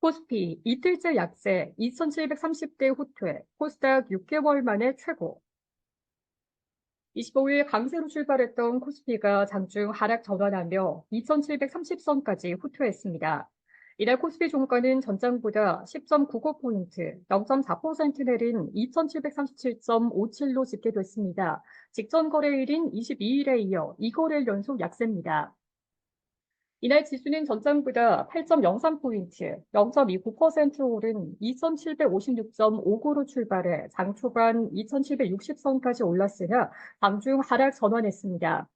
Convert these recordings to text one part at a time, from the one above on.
코스피 이틀째 약세 2,730대 후퇴, 코스닥 6개월 만에 최고. 25일 강세로 출발했던 코스피가 장중 하락 전환하며 2,730선까지 후퇴했습니다. 이날 코스피 종가는 전장보다 10.99포인트, 0.4% 내린 2,737.57로 집계됐습니다. 직전 거래일인 22일에 이어 2거래일 연속 약세입니다. 이날 지수는 전장보다 8.03포인트, 0.29% 오른 2,756.59로 출발해 장 초반 2,760선까지 올랐으나 장중 하락 전환했습니다.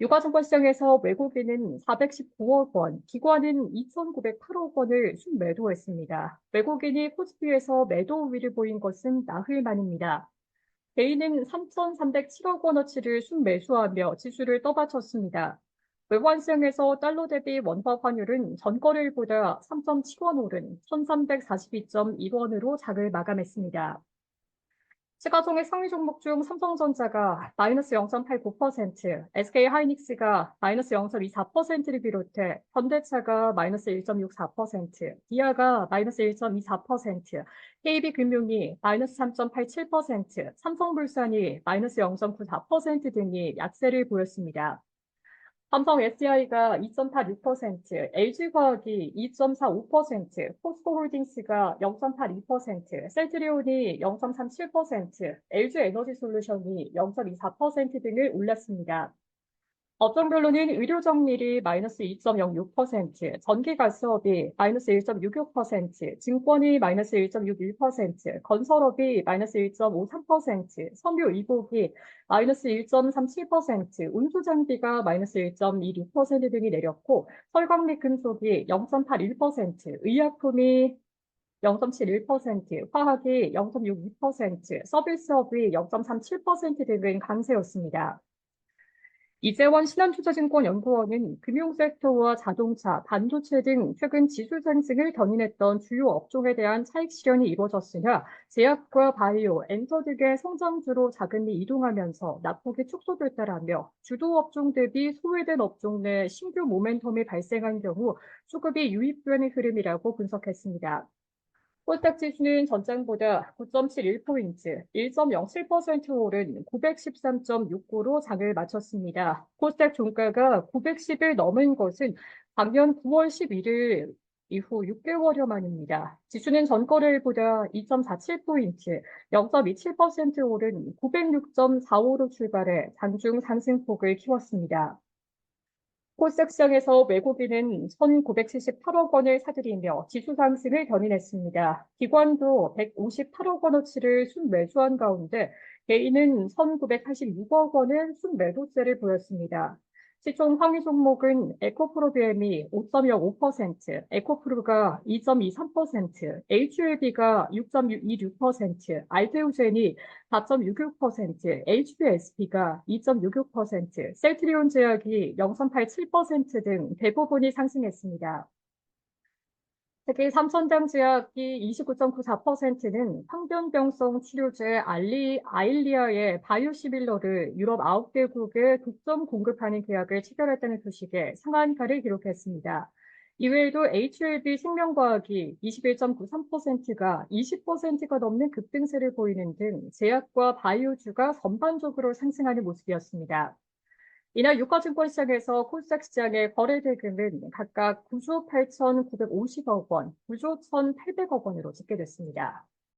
유가증권시장에서 외국인은 419억 원, 기관은 2,908억 원을 순매도했습니다. 외국인이 코스피에서 매도 우위를 보인 것은 나흘 만입니다. 개인은 3,307억 원어치를 순매수하며 지수를 떠받쳤습니다. 외환시장에서 달러 대비 원화 환율은 전거래일보다 3.7원 오른 1342.1원으로 장을 마감했습니다. 시가총액 상위 종목 중 삼성전자가 마이너스 0.89%, SK하이닉스가 마이너스 0.24%를 비롯해 현대차가 마이너스 1.64%, 기아가 마이너스 1.24%, KB금융이 마이너스 3.87%, 삼성물산이 마이너스 0.94% 등이 약세를 보였습니다. 삼성 SDI가 2.86%, LG화학이 2.45%, 포스코홀딩스가 0.82%, 셀트리온이 0.37%, LG에너지솔루션이 0.24% 등을 올랐습니다. 업종별로는 의료정밀이 마이너스 2.06%, 전기가스업이 마이너스 1.66%, 증권이 마이너스 1.61%, 건설업이 마이너스 1.53%, 섬유의복이 마이너스 1.37%, 운수장비가 마이너스 1.26% 등이 내렸고, 철강 및 금속이 0.81%, 의약품이 0.71%, 화학이 0.62%, 서비스업이 0.37% 등은 강세였습니다. 이재원 신한투자증권 연구원은 금융섹터와 자동차, 반도체 등 최근 지수 상승을 견인했던 주요 업종에 대한 차익 실현이 이루어졌으나 제약과 바이오, 엔터 등의 성장주로 자금이 이동하면서 낙폭이 축소됐다라며 주도 업종 대비 소외된 업종 내 신규 모멘텀이 발생한 경우 수급이 유입되는 흐름이라고 분석했습니다. 코스닥 지수는 전장보다 9.71포인트, 1.07% 오른 913.69로 장을 마쳤습니다. 코스닥 종가가 910을 넘은 것은 작년 9월 11일 이후 6개월여 만입니다. 지수는 전 거래일보다 2.47포인트, 0.27% 오른 906.45로 출발해 장중 상승폭을 키웠습니다. 코스닥 시장에서 외국인은 1,978억 원을 사들이며 지수 상승을 견인했습니다. 기관도 158억 원어치를 순매수한 가운데 개인은 1,986억 원을 순매도세를 보였습니다. 시총 상위 종목은 에코프로비엠이 5.05%, 에코프로가 2.23%, HLB가 6.26%, 알테오젠이 4.66%, HBSP가 2.66%, 셀트리온 제약이 0.87%등 대부분이 상승했습니다. 특히 삼천장 제약이 29.94%는 황변병성 치료제 알리, 아일리아의 바이오시밀러를 유럽 9개국에 독점 공급하는 계약을 체결했다는 소식에 상한가를 기록했습니다. 이외에도 HLB 생명과학이 21.93%가 20%가 넘는 급등세를 보이는 등 제약과 바이오주가 전반적으로 상승하는 모습이었습니다. 이날 유가증권 시장에서 코스닥 시장의 거래 대금은 각각 9조 8,950억 원, 9조 1,800억 원으로 집계됐습니다.